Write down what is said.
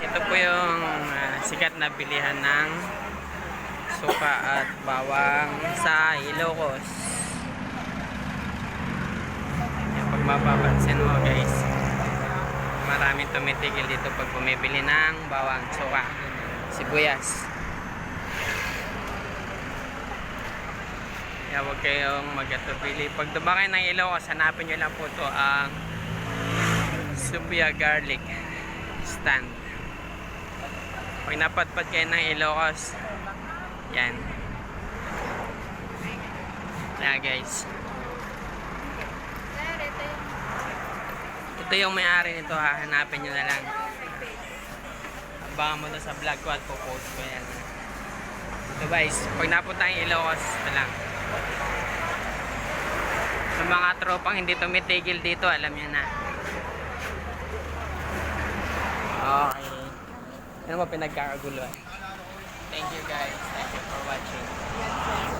Ito po yung ah, sikat na bilihan ng suka at bawang sa Ilocos. Yan, pag mapapansin mo guys, maraming tumitigil dito pag bumibili ng bawang suka, sibuyas. Kaya huwag kayong mag-atubili. Pag dumakay ng Ilocos, hanapin nyo lang po to ang Subuya Garlic Stand. Pag napatpat kayo ng Ilocos, yan. Kaya guys. Ito yung may-ari nito, hahanapin nyo na lang. Abangan mo to sa vlog ko at popost ko yan. So guys, pag napunta ang Ilocos, ito lang. Sa mga tropang hindi tumitigil dito, alam nyo na. Okay. Ano mo pinagkakagulo? Thank you guys. Thank you for watching.